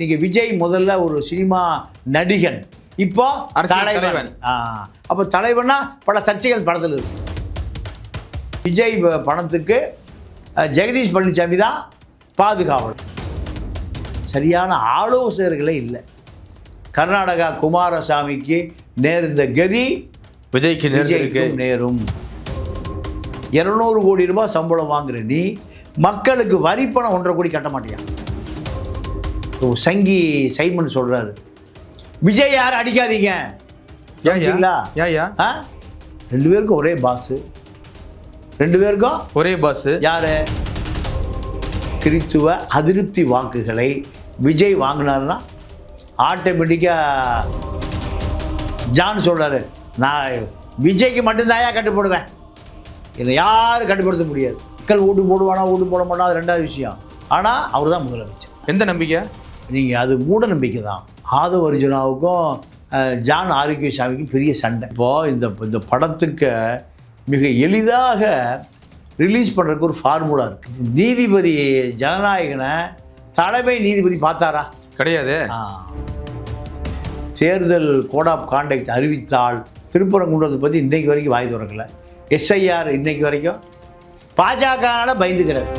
நீங்க விஜய் முதல்ல ஒரு சினிமா நடிகன். இப்போ தலைவன். அப்போ தலைவனா பல சர்ச்சைகள் படத்தில் இருக்கு. விஜய் பணத்துக்கு ஜெகதீஷ் பழனிசாமி தான் பாதுகாவலர். சரியான ஆலோசகர்களே இல்லை. கர்நாடகா குமாரசாமிக்கு நேர்ந்த கதி விஜய்க்கு விஜய்க்கும் நேரும். இருநூறு கோடி ரூபாய் சம்பளம் வாங்குற நீ மக்களுக்கு வரி பணம் ஒன்றரை கோடி கட்ட மாட்டியா? இப்போ சங்கி சைமன் சொல்றாரு. விஜய் யாரும் அடிக்காதீங்க. ஆ? ரெண்டு பேருக்கும் ஒரே பாஸ். ரெண்டு பேருக்கும்? ஒரே பாஸ். யாரு? கிறித்துவ அதிருப்தி வாக்குகளை விஜய் வாங்கினாருன்னா ஆட்டோமேட்டிக்காக ஜான் சொல்றாரு நான் விஜய்க்கு மட்டும்தாயா கட்டுப்படுவேன். என்னை யாரும் கட்டுப்படுத்த முடியாது. மக்கள் ஓட்டு போடுவானா ஓட்டு போட மாட்டா அது ரெண்டாவது விஷயம். ஆனால் அவர் தான் முதலமைச்சர். எந்த நம்பிக்கை? நீங்கள் அது மூட நம்பிக்கை தான். ஆதவ அர்ஜுனாவுக்கும் ஜான் ஆரோக்கியசாமிக்கும் பெரிய சண்டை. இப்போ இந்த இந்த படத்துக்கு மிக எளிதாக ரிலீஸ் பண்ணுறதுக்கு ஒரு ஃபார்முலா இருக்குது நீதிபதி ஜனநாயகனை தலைமை நீதிபதி பார்த்தாரா? கிடையாது. தேர்தல் கோட் ஆஃப் கான்டக்ட் அறிவித்தால் திருப்பரங்குன்றத்தை பற்றி இன்னைக்கு வரைக்கும் வாய் திறக்கல. எஸ்ஐஆர் இன்னைக்கு வரைக்கும் பாஜகனால பயந்துக்கிறார்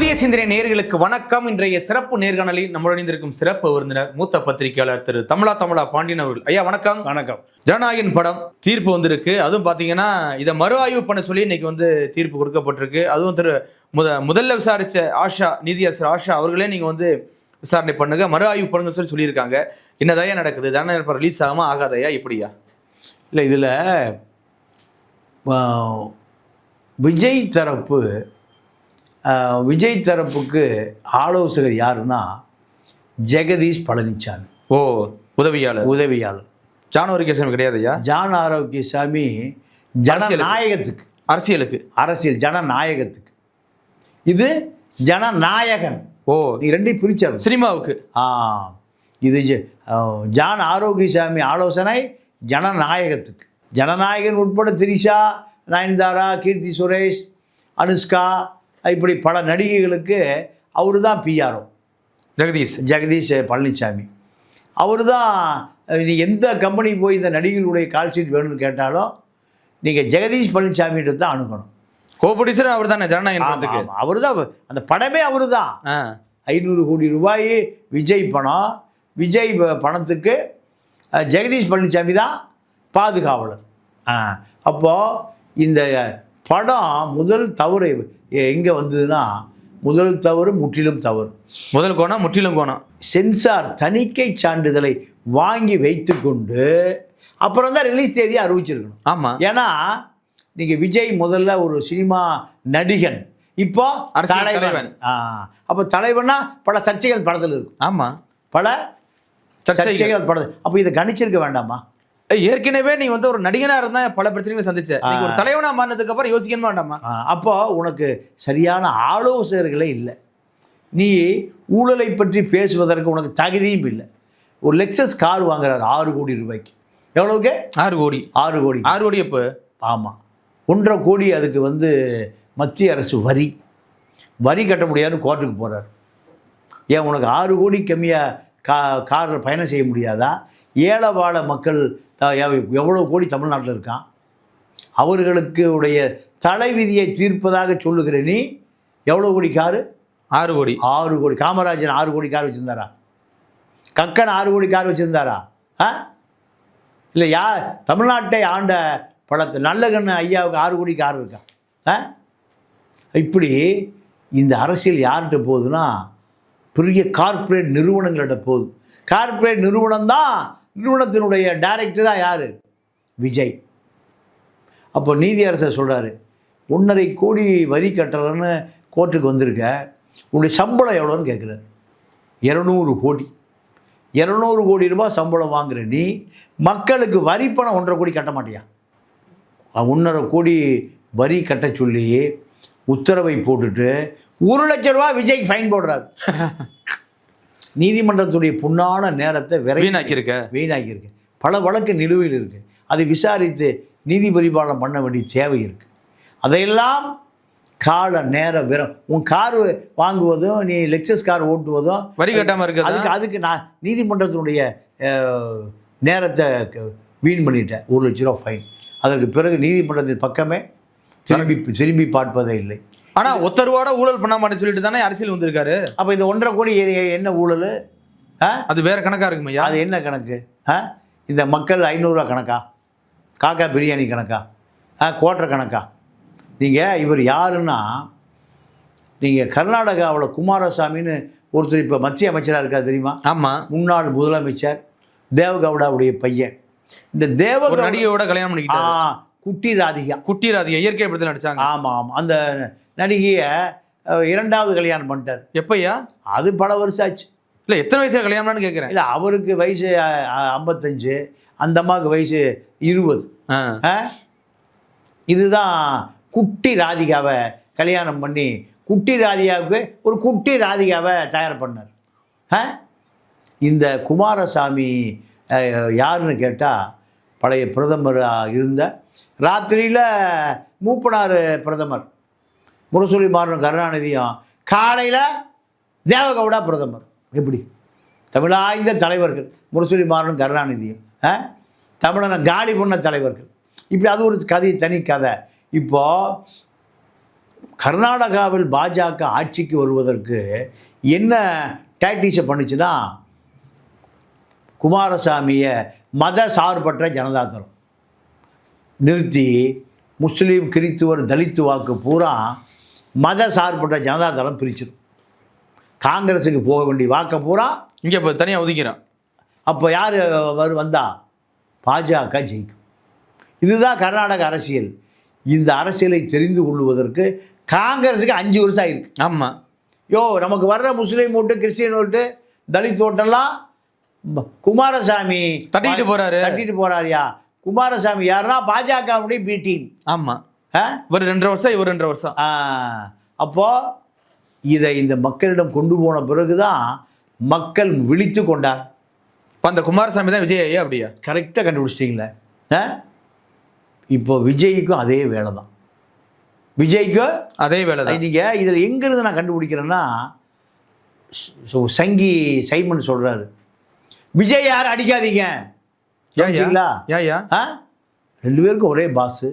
புதிய சிந்தனை நேயர்களுக்கு வணக்கம். இன்றைய சிறப்பு நேர்காணலில் நம்முடன் இணைந்திருக்கும் சிறப்பு விருந்தினர் மூத்த பத்திரிகையாளர் திரு தமிழா தமிழா பாண்டியன் அவர்கள். ஐயா வணக்கம். வணக்கம். ஜனநாயகன் படம் தீர்ப்பு வந்திருக்கு. அதுவும் பார்த்தீங்கன்னா இதை மறு ஆய்வு பண்ண சொல்லி இன்னைக்கு வந்து தீர்ப்பு கொடுக்கப்பட்டிருக்கு. அதுவும் திரு முத முதல்ல விசாரிச்ச ஆஷா நீதியரசர் ஆஷா அவர்களே நீங்க வந்து விசாரணை பண்ணுங்க மறு ஆய்வு பண்ணுங்க சொல்லி சொல்லியிருக்காங்க. என்னதையா நடக்குது? ஜனநாயகன் படம் ரிலீஸ் ஆகாம ஆகாதையா இப்படியா இல்லை இதில் விஜய் தரப்பு விஜய் தரப்புக்கு ஆலோசகர் யாருன்னா ஜெகதீஷ் பழனிசாமி ஓ உதவியாளர். உதவியாளர். ஜானவரி கேசம் கிடையாதுயா ஜான் ஆரோக்கியசாமி ஜனநாயகத்துக்கு. அரசியலுக்கு. அரசியல் ஜனநாயகத்துக்கு. இது ஜனநாயகன். ஓ. நீ ரெண்டையும் பிரிச்சாரு. சினிமாவுக்கு. ஆ இது ஜான் ஆரோக்கியசாமி ஆலோசனை ஜனநாயகத்துக்கு. ஜனநாயகன் உட்பட திரிஷா நயன்தாரா கீர்த்தி சுரேஷ் அனுஷ்கா இப்படி பல நடிகைகளுக்கு அவர் தான் பிஆர்ஓ ஜெகதீஷ். ஜெகதீஷ் பழனிசாமி அவர் தான் நீ எந்த கம்பெனி போய் இந்த நடிகைகளுடைய கால் ஷீட் வேணும்னு கேட்டாலும் நீங்கள் ஜெகதீஷ் பழனிசாமிகிட்ட தான் அணுகணும். கோபடிசர் அவர் தானே ஜனநாயகன் படத்துக்கு அவர் தான் அந்த படமே அவர் தான் ஐநூறு கோடி ரூபாய் விஜய் பணம். விஜய் பணத்துக்கு ஜெகதீஷ் பழனிசாமி தான் பாதுகாவலர். அப்போது இந்த படம் முதல் தவறு எங்கே வந்ததுன்னா முதல் தவறு முற்றிலும் தவறு. முதல் கோணம் முற்றிலும் கோணம். சென்சார் தணிக்கை சான்றிதழை வாங்கி வைத்துக்கொண்டு அப்புறம் தான் ரிலீஸ் தேதியை அறிவிச்சிருக்கணும். ஆமா. ஏன்னா நீங்க விஜய் முதல்ல ஒரு சினிமா நடிகன். இப்போ தலைவன். அப்போ தலைவனா பல சர்ச்சைகள் படத்தில் இருக்கும். ஆமா. பல சர்ச்சைகள். படத்தில். அப்போ இதை கணிச்சிருக்க வேண்டாமா? ஏற்கனவே நீ வந்து ஒரு நடிகனா இருந்தா பல பிரச்சனைகளை சந்திச்ச. நீங்க ஒரு தலைவனா மாறினதுக்கு அப்புறம் யோசிக்கணும் வேண்டாமா? அப்போ உனக்கு சரியான ஆலோசகர்களே இல்லை. நீ ஊழலை பற்றி பேசுவதற்கு உனக்கு தகுதியும் இல்லை. ஒரு லெக்ஸஸ் கார் வாங்குறாரு ஆறு கோடி ரூபாய்க்கு. எவ்வளவுக்கு? ஆறு கோடி. ஆறு கோடி. ஆறு கோடி எப்போ? ஆமாம் ஒன்றரை கோடி அதுக்கு வந்து மத்திய அரசு வரி. வரி கட்ட முடியாதுன்னு கோர்ட்டுக்கு போகிறார் ஏன் உனக்கு ஆறு கோடி கம்மியாக கா காரில் பயணம் செய்ய முடியாதா? ஏழை வாழ மக்கள் எவ்வளோ கோடி தமிழ்நாட்டில் இருக்கான் அவர்களுக்கு உடைய தலைவிதியை தீர்ப்பதாக சொல்லுகிற நீ. எவ்வளோ கோடி காரு? ஆறு கோடி. ஆறு கோடி. காமராஜன் ஆறு கோடி கார் வச்சுருந்தாரா? கக்கன் ஆறு கோடி கார் வச்சுருந்தாரா? ஆ? இல்லை யா தமிழ்நாட்டை ஆண்ட பழத்து நல்லகண்ணு ஐயாவுக்கு ஆறு கோடி கார் இருக்கா? ஆ? இப்படி இந்த அரசியல் யார்கிட்ட போகுதுன்னா பெரிய கார்ப்பரேட் நிறுவனங்கள்கிட்ட போகுது. கார்ப்பரேட் நிறுவனம் தான் நிறுவனத்தினுடைய டைரக்டர் தான் யார்? விஜய். அப்போ நீதியரசர் சொல்கிறாரு ஒன்றரை கோடி வரி கட்டுறன்னு கோர்ட்டுக்கு வந்திருக்க உன்னுடைய சம்பளம் எவ்வளோன்னு கேட்குறாரு இரநூறு கோடி. இரநூறு கோடி ரூபாய் சம்பளம் வாங்குற நீ மக்களுக்கு வரி பணம் ஒன்றரை கோடி கட்ட மாட்டியா? ஒன்றரை கோடி வரி கட்ட சொல்லி உத்தரவை போட்டுட்டு ஒரு லட்ச ரூபா விஜய்க்கு ஃபைன் போடுறாரு. நீதிமன்றத்துடைய பொன்னான நேரத்தை விரை வீணாக்கி இருக்க வீணாக்கியிருக்கு. பல வழக்கு நிலுவையில் இருக்குது அதை விசாரித்து நீதி பரிபாலனம் பண்ண வேண்டிய தேவை இருக்குது அதையெல்லாம் கால நேர விரம் உன் கார் வாங்குவதும் நீ லெக்ஸஸ் கார் ஓட்டுவதும் வரி கட்டாம இருக்கிறதா அதுக்கு அதுக்கு நான் நீதிமன்றத்தினுடைய நேரத்தை வீண் பண்ணிட்டேன். ஒரு லட்ச ரூபா ஃபைன் அதற்கு பிறகு நீதிமன்றத்தின் பக்கமே திரும்பி திரும்பி பார்ப்பதே இல்லை. ஆனா ஒத்தருவாட ஊழல் பண்ண மாட்டேன்னு சொல்லிட்டு தானே அரசியல் வந்திருக்காரு? அப்போ இந்த ஒன்றரை கோடி என்ன ஊழல்? அது வேற கணக்கா இருக்கும் அது என்ன கணக்கு? இந்த மக்கள் ஐநூறுரூவா கணக்கா? காக்கா பிரியாணி கணக்கா? கோட்டர் கணக்கா? நீங்கள் இவர் யாருன்னா நீங்கள் கர்நாடகாவில் குமாரசாமின்னு ஒருத்தர் இப்போ மத்திய அமைச்சராக இருக்கார் தெரியுமா? ஆமா. முன்னாள் முதலமைச்சர் தேவகவுடாவுடைய பையன். இந்த தேவகவுடா நடிகையோட கல்யாணம் பண்ணிக்கிட்டாரு. குட்டி ராதிகா குட்டி ராதிகா இயற்கை படத்தில் நடிச்சாங்க. ஆமாம் ஆமாம் அந்த நடிகையை இரண்டாவது கல்யாணம் பண்ணிட்டார். எப்பய்யா? அது பல வருஷம் ஆச்சு. இல்ல எத்தனை வயசுல கல்யாணம்னு கேக்குறேன். இல்லை அவருக்கு வயசு ஐம்பத்தஞ்சு அந்த அம்மாவுக்கு வயசு இருபது? இதுதான் குட்டி ராதிகாவை கல்யாணம் பண்ணி குட்டி ராதிகாவுக்கு ஒரு குட்டி ராதிகாவை தயார் பண்ணார்? இந்த குமாரசாமி யாருன்னு கேட்டால் பழைய பிரதமராக இருந்த ராத்திரியில் மூப்பனார் பிரதமர். முரசொலி மாறன் கருணாநிதியும். காலையில் தேவகவுடா பிரதமர். எப்படி? தமிழாய்ந்த தலைவர்கள். முரசொலி மாறன் கருணாநிதியும். ஆ? தமிழனை காலி பண்ண தலைவர்கள். இப்படி அது ஒரு கதை தனி கதை. இப்போ கர்நாடகாவில் பாஜக ஆட்சிக்கு வருவதற்கு என்ன டாக்டிஸை பண்ணுச்சுன்னா குமாரசாமியை மத சார்பற்ற ஜனதாதளம் நிறுத்தி முஸ்லீம் கிறித்துவர் தலித்து வாக்கு பூரா மத சார்பற்ற ஜனதாதளம் பிரிச்சிடும் காங்கிரஸுக்கு போக வேண்டிய வாக்கை பூரா இங்க இப்ப தனியா ஒதுங்கிறான் அப்போ யார் வரு வந்தா? பாஜக ஜெயிக்கும். இதுதான் கர்நாடக அரசியல். இந்த அரசியலை தெரிந்து கொள்வதற்கு காங்கிரஸுக்கு அஞ்சு வருஷம் ஆயிருக்கு. ஆமா. யோ நமக்கு வர்ற முஸ்லீம் ஓட்டு கிறிஸ்டியன் ஓட்டு தலித் ஓட்டெல்லாம் குமாரசாமி தட்டிட்டு போறாரு. தட்டிட்டு போறாருயா? குமாரசாமி யாருன்னா பாஜகவுடைய பி டீம் ஆமா. ஒரு ரெண்டரை வருஷம் இவர் ரெண்டரை வருஷம். அப்போ இதை இந்த மக்களிடம் கொண்டு போன பிறகுதான் மக்கள் விழித்து கொண்டார். இப்ப அந்த குமாரசாமி தான் விஜய் ஐயா அப்படியா? கரெக்டாக கண்டுபிடிச்சிட்டிங்களே. இப்போ விஜய்க்கும் அதே வேலை தான் விஜய்க்கும் அதே வேலை தான் நீங்கள் இதில் எங்கேருந்து நான் கண்டுபிடிக்கிறேன்னா ஸோ சங்கி சைமன் சொல்கிறாரு விஜய் யார்? அடிக்காதீங்க. ஆ? ரெண்டு பேருக்கும் ஒரே பாஸு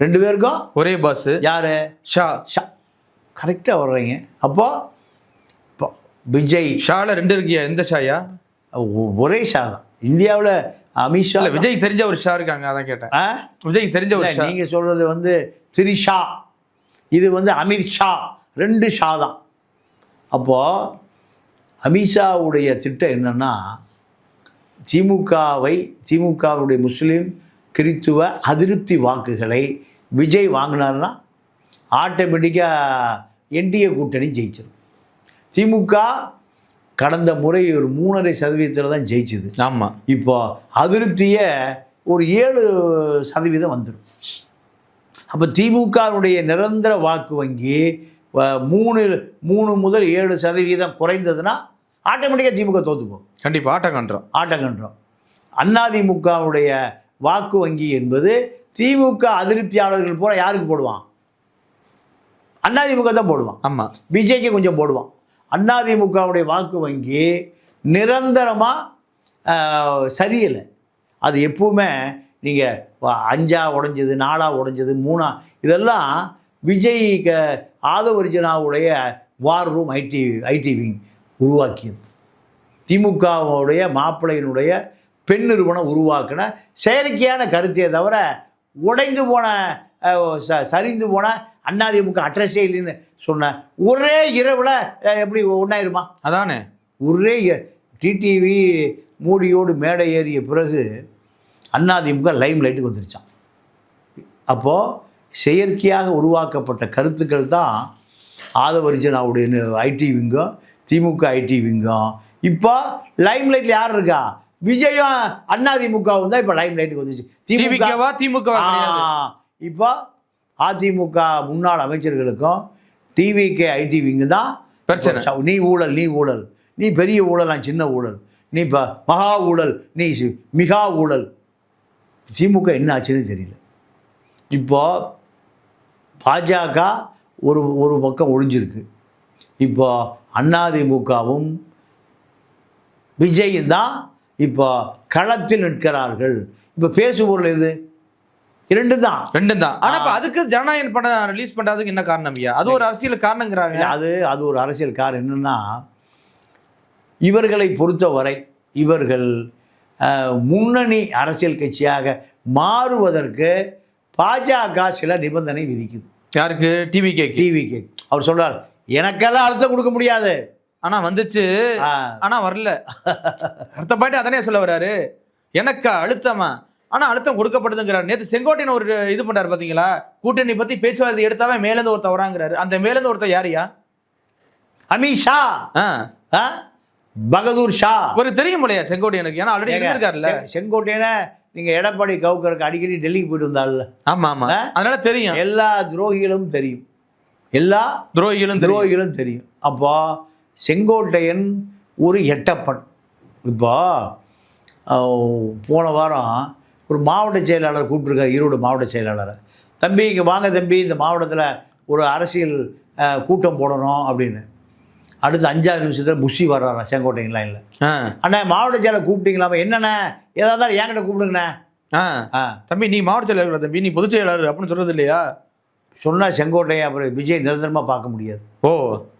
ரெண்டு பேருக்கும்? ஒரே பாஸ் யார்? ஷா. ஷா. கரெக்டாக வர்றீங்க. அப்போ இப்போ விஜய். ஷால ரெண்டு இருக்கியா? எந்த ஷாயா? ஒரே ஷா. தான் இந்தியாவில் அமித்ஷா இல்ல விஜய் தெரிஞ்ச ஒரு ஷா இருக்காங்க அதான் கேட்டேன். விஜய் தெரிஞ்ச ஒரு ஷா. நீங்கள் சொல்கிறது வந்து திரிஷா இது வந்து அமித் ஷா. ரெண்டு ஷா தான். அப்போது அமித்ஷாவுடைய திட்டம் என்னன்னா திமுகவை திமுகவுடைய முஸ்லீம் கிறித்துவ அதிருப்தி வாக்குகளை விஜய் வாங்கினார்னா ஆட்டோமேட்டிக்காக என்டிஏ கூட்டணி ஜெயிச்சிடும் திமுக கடந்த முறை ஒரு மூணரை சதவீதத்தில் தான் ஜெயிச்சுது. ஆமா. இப்போ அதிருப்தியை ஒரு ஏழு சதவீதம் வந்துடும் அப்போ திமுகவுடைய நிரந்தர வாக்கு வங்கி மூணு மூணு முதல் ஏழு சதவீதம் குறைந்ததுன்னா ஆட்டோமேட்டிக்காக திமுக தோத்து போகும் கண்டிப்பா ஆட்டம் கண்டுறோம் ஆட்டங்கன்றோம் அதிமுகவுடைய வாக்கு வங்கி என்பது திமுக அதிருப்தியாளர்கள் பூரா யாருக்கு போடுவான்? அதிமுக தான் போடுவான். ஆமா. பிஜேக்கு கொஞ்சம் போடுவான். அதிமுகவுடைய வாக்கு வங்கி நிரந்தரமாக சரியலை. அது எப்பவுமே நீங்கள் அஞ்சா உடைஞ்சது நாலா உடைஞ்சது மூணா இதெல்லாம் விஜய் க ஆதவர்ஜனாவுடைய war room IT IT wing உருவாக்கியது. திமுகவுடைய மாப்பிள்ளையினுடைய பெண் நிறுவனம் உருவாக்கின செயற்கையான கருத்தையே தவிர உடைந்து போன சரிந்து போன அதிமுக அட்ரஸே இல்லைன்னு சொன்ன ஒரே இரவில் எப்படி ஒன்றாயிருமா அதானே. ஒரே டிடிவி மூடியோடு மேடை ஏறிய பிறகு அதிமுக லைம் லைட்டுக்கு வந்துருச்சான் அப்போது செயற்கையாக உருவாக்கப்பட்ட கருத்துக்கள் தான் ஆதவர்ஜனாவுடைய ஐடி விங்கும் திமுக ஐடி விங்கும் இப்போ லைம் லைட்டில் யார் இருக்கா? விஜயும் அதிமுகவும் தான் இப்போ லைம் லைட்டுக்கு வந்துச்சு திமுகவா ஆ, இப்போ அதிமுக முன்னாள் அமைச்சர்களுக்கும் டிவிகே ஐடி விங்கு தான் பிரச்சனை. நீ ஊழல் நீ ஊழல். நீ பெரிய ஊழல் நான் சின்ன ஊழல். நீ இப்போ மகா ஊழல் நீ மிகா ஊழல். திமுக என்ன ஆச்சுன்னு தெரியல. இப்போ பாஜக ஒரு ஒரு பக்கம் ஒழிஞ்சிருக்கு இப்போ அதிமுகவும் விஜயும் தான் இப்போ களத்தில் நிற்கிறார்கள். இப்போ பேசுபொருள் எது? இரண்டு தான். ரெண்டும் தான். ஆனா இப்ப அதுக்கு ஜனநாயகன் படம் ரிலீஸ் பண்றதுக்கு என்ன காரணம் ஐயா? அது ஒரு அரசியல் காரணங்கிறாங்க. அது அது ஒரு அரசியல் காரணம். என்னன்னா இவர்களை பொறுத்தவரை இவர்கள் முன்னணி அரசியல் கட்சியாக மாறுவதற்கு பாஜக சில நிபந்தனை விதிக்குது. யாருக்கு? டிவி கேக்கு டிவிக்கு அவர் சொல்றார் எனக்கெல்லாம் அழுத்தம் கொடுக்க முடியாது. ஆனா வந்துச்சு. ஆனா வரல. அடுத்த பாயிண்ட் அதனே சொல்ல வர்றாரு. எனக்கு அழுத்தமா? ஆனா அழுத்தம் கொடுக்கப்படுதுங்கிறார். நேத்து செங்கோட்டையன் ஒரு இது பண்றாரு பாத்தீங்களா? கூட்டணி பத்தி பேச்சுவார்த்தை எடுத்தாவே மேலேருந்து ஒருத்தர் வராங்கிறாரு. அந்த மேலேருந்து ஒருத்தர் யாருயா அமித்ஷா பகதூர் ஷா. ஒரு தெரியும் இல்லையா செங்கோட்டையனுக்கு? ஏன்னா ஆல்ரெடி செ- செங்கோட்டையனை நீங்க எடப்பாடி கவுக்கருக்கு அடிக்கடி டெல்லிக்கு போயிட்டு வந்தாள்ல ஆமா ஆமா? அதனால தெரியும். எல்லா துரோகிகளும் தெரியும். எல்லா துரோகிகளும் துரோகிகளும் தெரியும். அப்போ செங்கோட்டையன் ஒரு எட்டப்பன். இப்போ போன வாரம் ஒரு மாவட்ட செயலாளர் கூப்பிட்டுருக்காரு ஈரோடு மாவட்ட செயலாளரை. தம்பி இங்கே வாங்க தம்பி இந்த மாவட்டத்தில் ஒரு அரசியல் கூட்டம் போடணும் அப்படின்னு. அடுத்து அஞ்சாவது நிமிஷத்தில் புஷி வர்றாரா செங்கோட்டையன் லைனில் அண்ணா மாவட்ட செயலர் கூப்பிட்டீங்களாமா? என்னண்ணே? ஏதாவது என்கிட்ட கூப்பிடுங்கண்ணே. ஆ. ஆ. தம்பி நீ மாவட்ட செயலாளர் தம்பி நீ பொதுச் செயலாளர் அப்படின்னு சொல்றது இல்லையா? சொன்னால் செங்கோட்டையன் அப்புறம் விஜய் நிரந்தரமாக பார்க்க முடியாது. ஓ.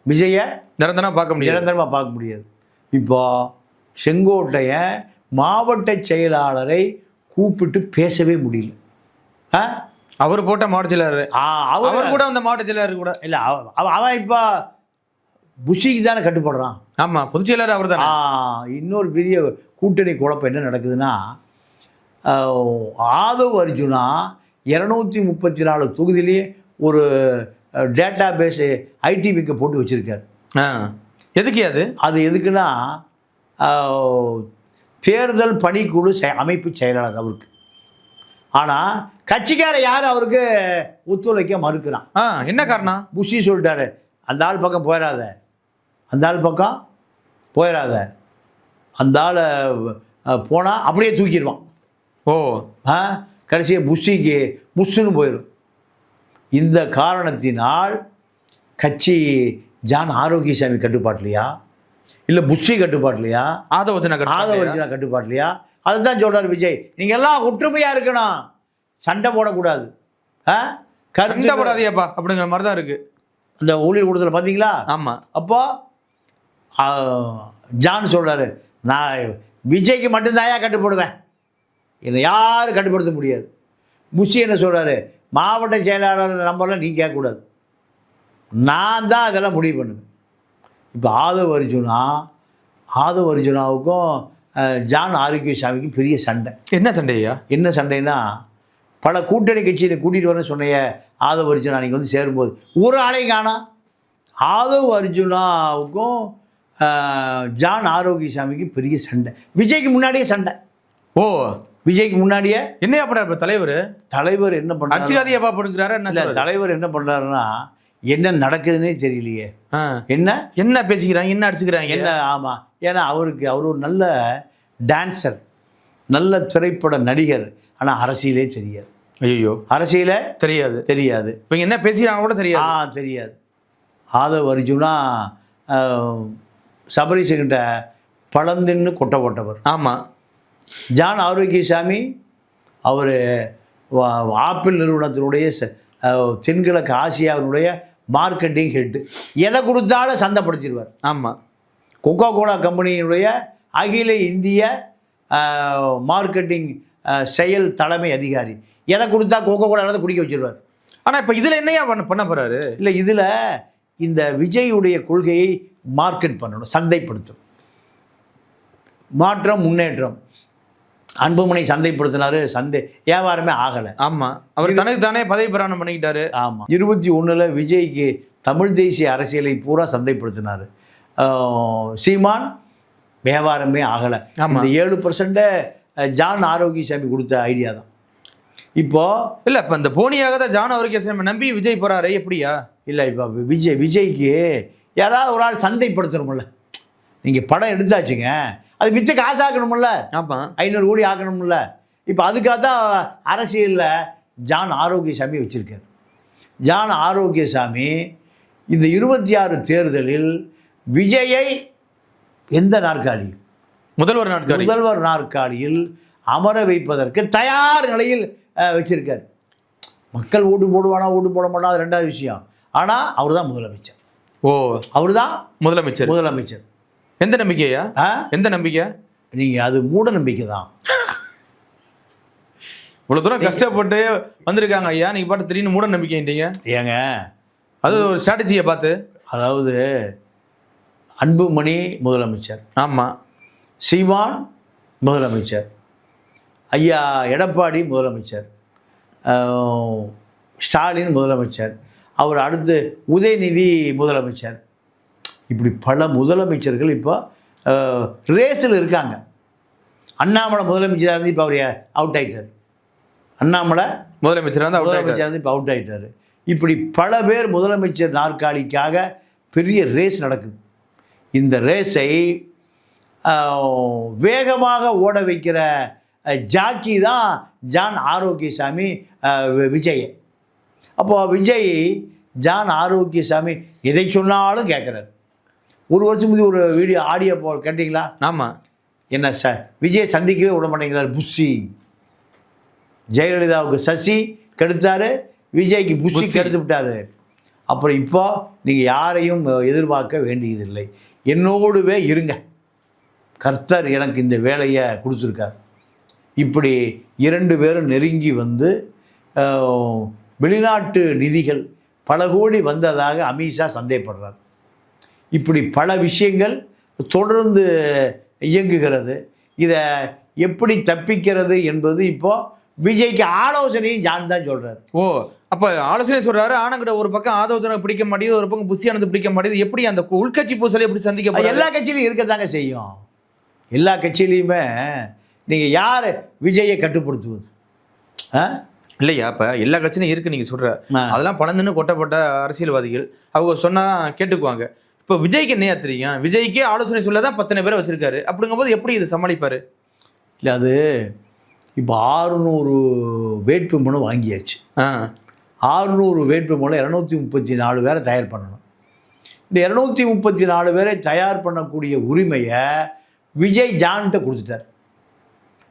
விஜயை நிரந்தரமா பார்க்க முடியாது. நிரந்தரமாக பார்க்க முடியாது. இப்போ செங்கோட்டையன் மாவட்ட செயலாளரை கூப்பிட்டு பேசவே முடியல. ஆ? அவர் போட்ட மாவட்ட செயலாளர். ஆ, அவர் அவர் கூட அந்த மாவட்ட செயலாளர் கூட. இல்லை அவன் அவன் இப்போ புஷிக்கு தானே கட்டுப்படுறான். ஆமா பொதுச் செயலாளர் அவர் ஆ இன்னொரு பெரிய கூட்டணி குழப்பம் என்ன நடக்குதுன்னா ஆதவ் அர்ஜுனா இரநூத்தி முப்பத்தி நாலு தொகுதியிலேயே ஒரு டேட்டா பேஸு ஐடிவிக்கு போட்டு வச்சுருக்காரு. ஆ. எதுக்கு அது? அது எதுக்குன்னா தேர்தல் பணிக்குழு அமைப்பு செயலாளர் அவருக்கு. ஆனால் கட்சிக்கார யார் அவருக்கு ஒத்துழைக்க மறுக்கிறான். ஆ என்ன காரணம்? புஷி சொல்லிட்டாரு அந்த ஆள் பக்கம் போயிடாத அந்த ஆள் பக்கம் போயிடாத அந்த ஆளை போனால் அப்படியே தூக்கிடுவான். ஓ. ஆ கடைசியாக புஷிக்கு புஷ்ஷுன்னு போயிடும் இந்த காரணத்தினால் கட்சி ஜான் ஆரோக்கியசாமி கட்டுப்பாட்டிலையா? இல்லை புஷி கட்டுப்பாட்டிலையா? ஆதவச்சன ஆதவர்ஜினா கட்டுப்பாட்டிலையா? அதை தான் சொல்கிறார் விஜய். நீங்கள் எல்லாம் ஒற்றுமையாக இருக்கணும். சண்டை போடக்கூடாது. ஆ? கருத்து கண்டப்படாதியாப்பா அப்படிங்கிற மாதிரி தான் இருக்கு. இந்த ஊழியர் கூடத்தில் பார்த்தீங்களா ஆமா. அப்போ ஆ, ஜான் சொல்றாரு நான் விஜய்க்கு மட்டும்தாயா கட்டுப்படுவேன். என்னை யாரும் கட்டுப்படுத்த முடியாது. புஷி என்ன சொல்றாரு? மாவட்ட செயலாளர் நம்பர்லாம் நீ கேட்கக்கூடாது. நான் தான் அதெல்லாம் முடிவு பண்ணுவேன். இப்போ ஆதவ் அர்ஜுனா ஆதவ் அர்ஜுனாவுக்கும் ஜான் ஆரோக்கியசாமிக்கும் பெரிய சண்டை. என்ன சண்டையா என்ன சண்டைன்னா பல கூட்டணி கட்சியை கூட்டிகிட்டு வரேன்னு சொன்னைய ஆதவ் அர்ஜுனா நீங்கள் வந்து சேரும்போது ஒரு ஆளையும் காணா. ஆதவ் அர்ஜுனாவுக்கும் ஜான் ஆரோக்கியசாமிக்கும் பெரிய சண்டை. விஜய்க்கு முன்னாடியே சண்டை. ஓ விஜய்க்கு முன்னாடியே? என்னையா பண்றாரு இப்ப தலைவர்? தலைவர் என்ன பண்ணாரு அடிச்சுக்காதியாப்பா அப்படிங்கிறாரு என்ன? தலைவர் என்ன பண்ணுறாருன்னா என்ன நடக்குதுன்னே தெரியலையே. என்ன? என்ன பேசிக்கிறாங்க என்ன அடிச்சுக்கிறாங்க? என்ன ஆமாம் ஏன்னா அவருக்கு அவர் ஒரு நல்ல டான்சர் நல்ல திரைப்பட நடிகர் ஆனால் அரசியலே தெரியாது. ஐயோ அரசியலே தெரியாது. தெரியாது. இவங்க என்ன பேசிக்கிறாங்க கூட ஆ தெரியாது. தெரியாது ஆதவ் அர்ஜுனா சபரீஷன்கிட்ட பழந்தின்னு கொட்ட போட்டவர். ஆமா. ஜான் ஆரோக்கியசாமி அவர் ஆப்பிள் நிறுவனத்தினுடைய தென்கிழக்கு ஆசியாவினுடைய மார்க்கெட்டிங் ஹெட்டு எதை கொடுத்தாலும் சந்தைப்படுத்திடுவார். ஆமா. கொக்கோ கோலா கம்பெனியினுடைய அகில இந்திய மார்க்கெட்டிங் செயல் தலைமை அதிகாரி. எதை கொடுத்தா கொக்கோ கோலா எல்லாத்தையும் குடிக்க வச்சிருவார். ஆனா இப்ப இதுல என்னையா பண்ண பண்ண போறாரு? இல்லை இதில் இந்த விஜயுடைய கொள்கையை மார்க்கெட் பண்ணணும் சந்தைப்படுத்தணும். மாற்றம் முன்னேற்றம். அன்புமணி சந்தைப்படுத்தினாரு சந்தை வியாபாரமே ஆகலை. ஆமா. அவர் தனக்கு தானே பதவி பிரயாணம் பண்ணிக்கிட்டாரு. ஆமாம் இருபத்தி ஒன்றில் விஜய்க்கு தமிழ் தேசிய அரசியலை பூரா சந்தைப்படுத்தினார். சீமான் வியாபாரமே ஆகலை. இந்த ஏழு பர்சன்ட்டை ஜான் ஆரோக்கியசாமி கொடுத்த ஐடியா தான். இப்போது இல்ல இப்ப இந்த போனியாக தான் ஜான் அவருக்கு நம்பி விஜய் போறாரு எப்படியா? இல்லை இப்போ விஜய் விஜய்க்கு யாராவது ஒரு ஆள் சந்தைப்படுத்தணும்ல. நீங்கள் படம் எடுத்தாச்சுங்க. அது விற்று காசு ஆக்கணும்ல? ஆமா. ஐநூறு கோடி ஆக்கணும்ல? இப்போ அதுக்காக தான் அரசியலில் ஜான் ஆரோக்கியசாமி வச்சுருக்காரு. ஜான் ஆரோக்கியசாமி இந்த இருபத்தி ஆறு தேர்தலில் விஜயை எந்த நாற்காலி? முதல்வர் நாட்காரி முதல்வர் நாற்காலியில் அமர வைப்பதற்கு தயார் நிலையில் வச்சிருக்காரு. மக்கள் ஓட்டு போடுவானா ஓட்டு போட மாட்டா அது ரெண்டாவது விஷயம். ஆனால் அவர் தான் முதலமைச்சர். ஓ. அவர் தான் முதலமைச்சர். முதலமைச்சர். எந்த நம்பிக்கையா? ஆ? எந்த நம்பிக்கை? நீங்கள் அது மூட நம்பிக்கை தான். இவ்வளவு தூரம் கஷ்டப்பட்டு வந்திருக்காங்க ஐயா. நீங்க பாட்டு திடீர்னு மூட நம்பிக்கைட்டீங்க ஏங்க? அது ஒரு ஸ்ட்ராட்டஜியை பார்த்து. அதாவது அன்புமணி முதலமைச்சர். ஆமா. சீமான் முதலமைச்சர். ஐயா எடப்பாடி முதலமைச்சர். ஸ்டாலின் முதலமைச்சர். அவர் அடுத்து உதயநிதி முதலமைச்சர். இப்படி பல முதலமைச்சர்கள் இப்போ ரேஸில் இருக்காங்க. அண்ணாமலை முதலமைச்சராக இருந்து இப்போ அவர் அவுட் ஆயிட்டார். அண்ணாமலை முதலமைச்சர் வந்து அவுட் ஆயிட்டார். முதலமைச்சர் இருந்து இப்போ அவுட் ஆயிட்டார். இப்படி பல பேர் முதலமைச்சர் நாற்காலிக்காக பெரிய ரேஸ் நடக்குது. இந்த ரேஸை வேகமாக ஓட வைக்கிற ஜாக்கி தான் ஜான் ஆரோக்கியசாமி விஜய் அப்போ விஜய் ஜான் ஆரோக்கியசாமி எதை சொன்னாலும் கேட்குறாரு ஒரு வருஷம் முந்தி ஒரு வீடியோ ஆடியோ போ கேட்டிங்களா? ஆமா. என்ன ச விஜய் சந்திக்கவே விட மாட்டேங்கிறார் புஷி ஜெயலலிதாவுக்கு சசி கெடுத்தாரு விஜய்க்கு புஷி. கெடுத்து விட்டாரு. அப்புறம் இப்போ நீங்கள் யாரையும் எதிர்பார்க்க வேண்டியதில்லை. என்னோடுவே இருங்க. கர்த்தர் எனக்கு இந்த வேலையை கொடுத்துருக்கார். இப்படி இரண்டு பேரும் நெருங்கி வந்து வெளிநாட்டு நிதிகள் பல கோடி வந்ததாக அமித்ஷா சந்தேகப்படுறார். இப்படி பல விஷயங்கள் தொடர்ந்து இயங்குகிறது. இதை எப்படி தப்பிக்கிறது என்பது இப்போ விஜய்க்கு ஆலோசனையும் ஜான் தான் சொல்கிறார் ஓ அப்ப ஆலோசனை சொல்றாரு ஆனங்கிட்ட ஒரு பக்கம் ஆதோஜனை பிடிக்க மாட்டேங்குது ஒரு பக்கம் புஷியானது பிடிக்க மாட்டேங்குது எப்படி அந்த உள்கட்சி பூசலை எப்படி சந்திக்க? எல்லா கட்சியிலையும் இருக்கத்தாங்க செய்யும். எல்லா கட்சியிலையுமே நீங்கள் யார் விஜயை கட்டுப்படுத்துவது? ஆ? இல்லையா இப்ப எல்லா கட்சியும் இருக்கு நீங்க சொல்ற. ஆ. அதெல்லாம் பலந்துன்னு கொட்டப்பட்ட அரசியல்வாதிகள் அவங்க சொன்னா கேட்டுக்குவாங்க. இப்போ விஜய்க்கு என்னையா தெரியும்? விஜய்க்கே ஆலோசனை சொல்ல தான் பத்தனை பேரை வச்சிருக்காரு. அப்படிங்கும்போது எப்படி இது சமாளிப்பாரு? இல்லை அது இப்போ ஆறுநூறு வேட்பு மனு வாங்கியாச்சு ஆறுநூறு வேட்பு மனு இரநூத்தி முப்பத்தி நாலு பேரை தயார் பண்ணணும். இந்த இரநூத்தி முப்பத்தி நாலு பேரை தயார் பண்ணக்கூடிய உரிமையை விஜய் ஜான்கிட்ட கொடுத்துட்டார்.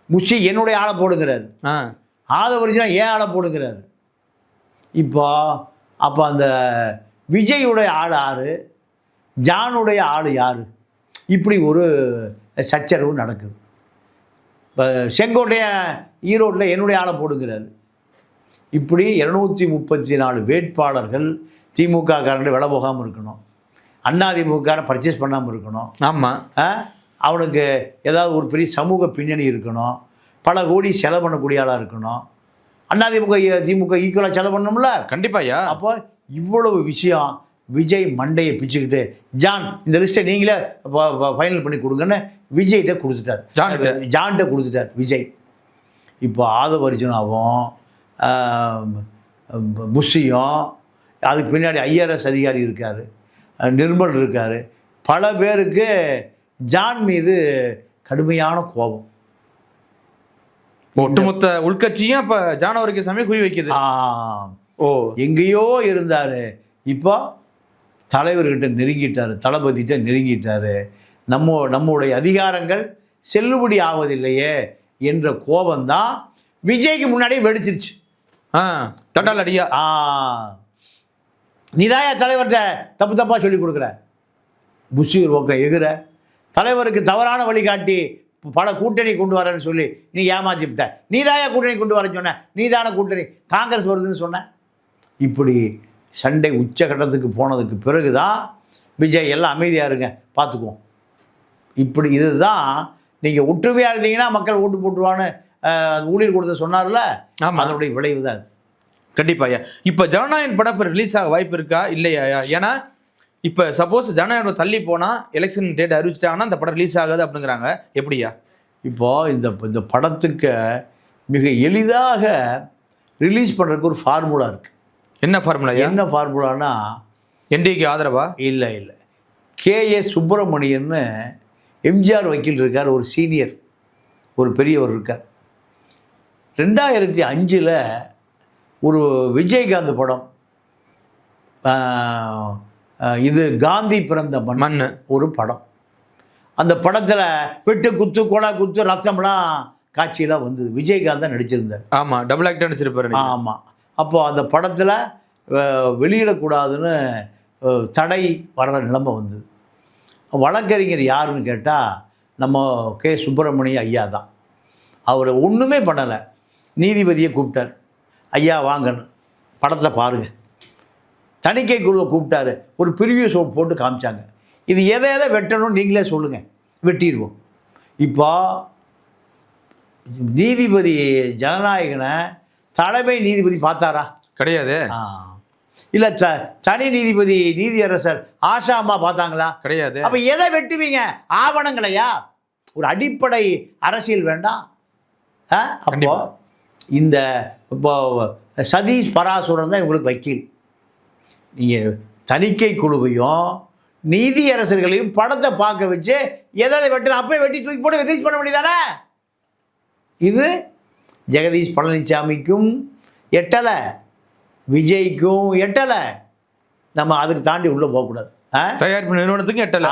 முஷி என்னுடைய ஆளை போடுங்கிறாரு ஆ. ஆதவரிஜினா ஏன் ஆளை போடுங்கிறாரு இப்போ அப்போ அந்த விஜயுடைய ஆள் யாரு ஜானுடைய ஆள் யார்? இப்படி ஒரு சச்சரவு நடக்குது. இப்போ செங்கோட்டைய ஈரோட்டில் என்னுடைய ஆளை போடுங்கிறாரு இப்படி இரநூத்தி முப்பத்தி நாலு வேட்பாளர்கள் திமுக காரங்க விலை போகாமல் இருக்கணும். அண்ணா திமுக பர்ச்சேஸ் பண்ணாமல் இருக்கணும். ஆமா. ஆ? அவனுக்கு ஏதாவது ஒரு பெரிய சமூக பின்னணி இருக்கணும். பல கோடி செலவு பண்ணக்கூடிய ஆளாக இருக்கணும். அதிமுக திமுக ஈக்குவலாக செலவு பண்ணணும்ல? கண்டிப்பாயா அப்போ இவ்வளவு விஷயம் விஜய் மண்டையை பிச்சுக்கிட்டு ஜான் இந்த லிஸ்ட்டை நீங்களே ஃபைனல் பண்ணி கொடுங்கன்னு விஜய்கிட்ட கொடுத்துட்டார். ஜான்கிட்ட? ஜான்கிட்ட கொடுத்துட்டார் விஜய். இப்போ ஆதவ அர்ஜுனாவும் புஷியும் அதுக்கு பின்னாடி ஐஆர்எஸ் அதிகாரி இருக்கார் நிர்மல் இருக்கார். பல பேருக்கு ஜான் மீது கடுமையான கோபம். ஒட்டுமொத்த உள்கட்சியும் அப்ப ஜானவரிக்கு சமயம் குறி வைக்குது. ஓ. எங்கேயோ இருந்தார். இப்போ தலைவர்கிட்ட நெருங்கிட்டார் தளபதிகிட்ட நெருங்கிட்டார். நம்ம நம்முடைய அதிகாரங்கள் செல்லுபடி ஆவதில்லையே என்ற கோபம்தான் விஜய்க்கு முன்னாடியே வெடிச்சிருச்சு. ஆ தண்டால் அடியா. ஆ. நீதாயா தலைவர்கிட்ட தப்பு தப்பாக சொல்லி கொடுக்குற? புஷி ஒரு பக்கம் எகுற. தலைவருக்கு தவறான வழிகாட்டி பல கூட்டணி கொண்டு வரேன்னு சொல்லி நீ ஏமாத்தி விட்ட. நீதாயா கூட்டணி கொண்டு வரேன்னு சொன்ன? நீதான கூட்டணி? காங்கிரஸ் வருதுன்னு சொன்ன? இப்படி சண்டை உச்சகட்டத்துக்கு போனதுக்கு பிறகு தான் விஜய் எல்லாம் அமைதியாக இருங்க பார்த்துக்குவோம் இப்படி இதுதான் நீங்கள் ஒற்றுமையாக இருந்தீங்கன்னா மக்கள் ஓட்டு போட்டுருவான்னு ஊழியர் கொடுத்த சொன்னார்ல? ஆமா. அதனுடைய விளைவு தான் அது. கண்டிப்பாயா இப்ப ஜனநாயகன் படம் இப்ப ரிலீஸ் ஆக வாய்ப்பு இருக்கா? இல்லையா ஏன்னா இப்ப சப்போஸ் ஜனநாயகம் தள்ளி போனா எலெக்ஷன் டேட் அறிவிச்சிட்டாங்கன்னா அந்த படம் ரிலீஸ் ஆகாது அப்படிங்கிறாங்க. எப்படியா இப்போ இந்த இந்த படத்துக்கு மிக எளிதாக ரிலீஸ் பண்ணுறதுக்கு ஒரு ஃபார்முலா இருக்குது என்ன ஃபார்முலாயா என்ன ஃபார்முலானா என்டிஏக்கு ஆதரவா? இல்லை இல்லை. கேஎஸ் சுப்பிரமணியன்னு எம்ஜிஆர் வக்கீல் இருக்கார் ஒரு சீனியர். ஒரு பெரியவர் இருக்கார். ரெண்டாயிரத்தி அஞ்சில் ஒரு விஜயகாந்த் படம் இது காந்தி பிறந்த மண் மண்ணு. ஒரு படம். அந்த படத்தில் வெட்டு குத்து கொலை குத்து ரத்தம்லாம் காட்சியெல்லாம் வந்தது. விஜயகாந்த் தான் நடிச்சிருந்தார். ஆமா டபுள் ஆக்டர் நடிச்சிருப்பாரு. ஆமாம் அப்போ அந்த படத்தில் வெளியிடக்கூடாதுன்னு தடை வர்ற நிலைமை வந்தது. வழக்கறிஞர் யாருன்னு கேட்டால் நம்ம கே. சுப்பிரமணிய ஐயா தான். அவர் ஒன்றுமே பண்ணலை. நீதிபதியை கூப்பிட்டார். ஐயா வாங்கன்னு. படத்தை பாருங்கள் தணிக்கை குழுவை கூப்பிட்டாரு. ஒரு பிரிவியூ ஷோ போட்டு காமிச்சாங்க. இது எதை எதை வெட்டணும்னு நீங்களே சொல்லுங்கள் வெட்டிடுவோம். இப்போ நீதிபதி ஜனநாயகனை தலைமை நீதிபதி பார்த்தாரா? கிடையாது. இல்லை த தனி நீதிபதி நீதியரசர் ஆஷா அம்மா பார்த்தாங்களா? கிடையாது. அப்போ எதை வெட்டுவீங்க? ஆவணங்களையா? ஒரு அடிப்படை அரசியல் வேண்டாம். அப்போ. இந்த இப்போ சதீஷ் பராசுரன் தான் இவங்களுக்கு வக்கீல். நீங்கள் தணிக்கை குழுவையும் நீதியரசர்களையும் படத்தை பார்க்க வச்சு எதை வெட்டணும் அப்பவே வெட்டி தூக்கி போட்டு ரிலீஸ் பண்ண வேண்டியதானே? இது ஜெகதீஷ் பழனிசாமிக்கும் எட்டலை விஜய்க்கும் எட்டலை. நம்ம அதுக்கு தாண்டி உள்ளே போகக்கூடாது. ஆ? தயாரிப்பு நிறுவனத்துக்கும் எட்டல.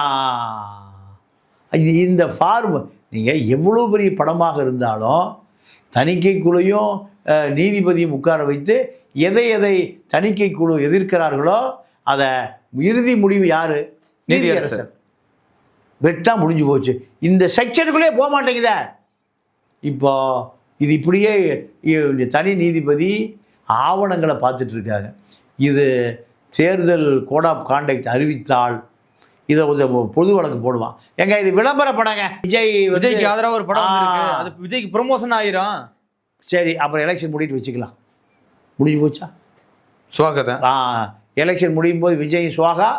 இந்த ஃபார்ம் நீங்கள் எவ்வளோ பெரிய படமாக இருந்தாலும் தணிக்கை குழுவையும் அஹ், நீதிபதியும் உட்கார வைத்து எதை எதை தணிக்கை குழு எதிர்க்கிறார்களோ அதை இறுதி முடிவு யாரு? நீதியரசர். வெட்டா முடிஞ்சு போச்சு. இந்த செக்ஷனுக்குள்ளே போக மாட்டேங்குதே. இப்போ இது இப்படியே தனி நீதிபதி ஆவணங்களை பார்த்துட்டு இருக்காங்க இது தேர்தல் கோட் ஆஃப் கான்டக்ட் அறிவித்தால் இதை கொஞ்சம் பொது வழக்கு போடுவான். எங்க இது விளம்பர படங்க. விஜய் விஜய்க்கு ஆதரவா ஒரு படம். அது விஜய்க்கு ப்ரொமோஷன் ஆயிரும். சரி அப்புறம் எலெக்ஷன் முடிட்டு வச்சுக்கலாம். முடிஞ்சு போச்சா? சுவாகத்தை ஆ எலெக்ஷன் முடியும் போது விஜய் சுவாகா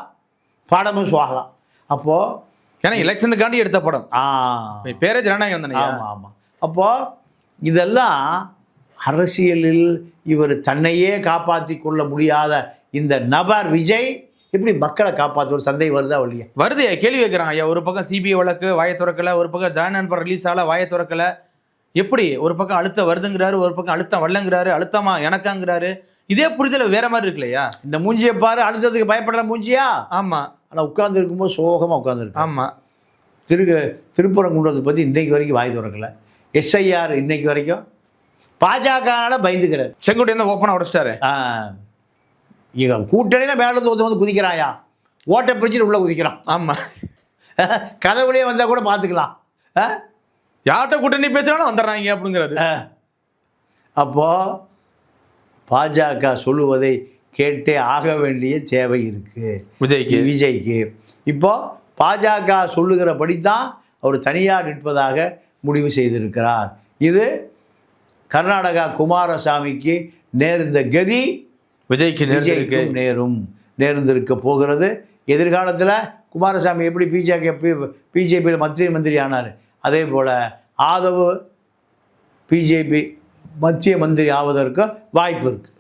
படமும் சுவாகா. அப்போது ஏன்னா எலெக்ஷனுக்காண்டி எடுத்த படம். ஆ. பேரே ஜனநாயகம் தானே ஆமாம் ஆமாம் அப்போ இதெல்லாம் அரசியலில் இவர் தன்னையே காப்பாற்றி கொள்ள முடியாத இந்த நபர் விஜய் எப்படி மக்களை காப்பாற்ற ஒரு சந்தேகம் வருதா இல்லையா வருது கேள்வி வைக்கிறாங்க ஐயா ஒரு பக்கம் சிபிஐ வழக்கு வாயை திறக்கல ஒரு பக்கம் ஜாயின் நண்பர் ரிலீஸ் ஆகல வாயை திறக்கல. எப்படி? ஒரு பக்கம் அழுத்தம் வருதுங்கிறாரு ஒரு பக்கம் அழுத்தம் வரலங்கிறாரு அழுத்தமா எனக்காங்கிறாரு. இதே புரிதல் வேற மாதிரி இருக்கு இல்லையா இந்த மூஞ்சியை பாரு அழுத்தத்துக்கு பயப்படுற மூஞ்சியா? ஆமா. ஆனால் உட்கார்ந்து இருக்கும்போது சோகமாக உட்காந்துருக்கு ஆமா. திரு திருப்பரங்குன்றத்தை பற்றி இன்னைக்கு வரைக்கும் வாய் திறக்கல. எஸ்ஐஆர் இன்னைக்கு வரைக்கும் பாஜகனால பயந்துக்கிறார். செங்கோட்டை வந்து ஓப்பனா உடைச்சிட்டாரு. இவன் கூட்டணியில் மேலே ஒருத்தன் வந்து குதிக்கிறாயா? ஓட்டை பிரிச்சுட்டு உள்ளே குதிக்கிறான். ஆமா. கதவுலேயே வந்தால் கூட பார்த்துக்கலாம்? யார்கிட்ட கூட்டணி பேசுறாலும் வந்துடுறாங்க அப்படிங்கிறாரு. ஆ. அப்போ பாஜக சொல்லுவதை கேட்டே ஆக வேண்டிய தேவை இருக்கு. விஜய்க்கு. விஜய்க்கு. இப்போ பாஜக சொல்லுகிறபடி தான் அவர் தனியாக நிற்பதாக முடிவு செய்திருக்கிறார். இது கர்நாடகா குமாரசாமிக்கு நேர்ந்த கதி. விஜய்க்கு விஜய்க்கும் நேரும் நேர்ந்திருக்க போகிறது. எதிர்காலத்தில் குமாரசாமி எப்படி பிஜேபி பிஜேபியில் மத்திய மந்திரி ஆனார்? அதே போல் ஆதவ் பிஜேபி மத்திய மந்திரி ஆவதற்கு வாய்ப்பு இருக்குது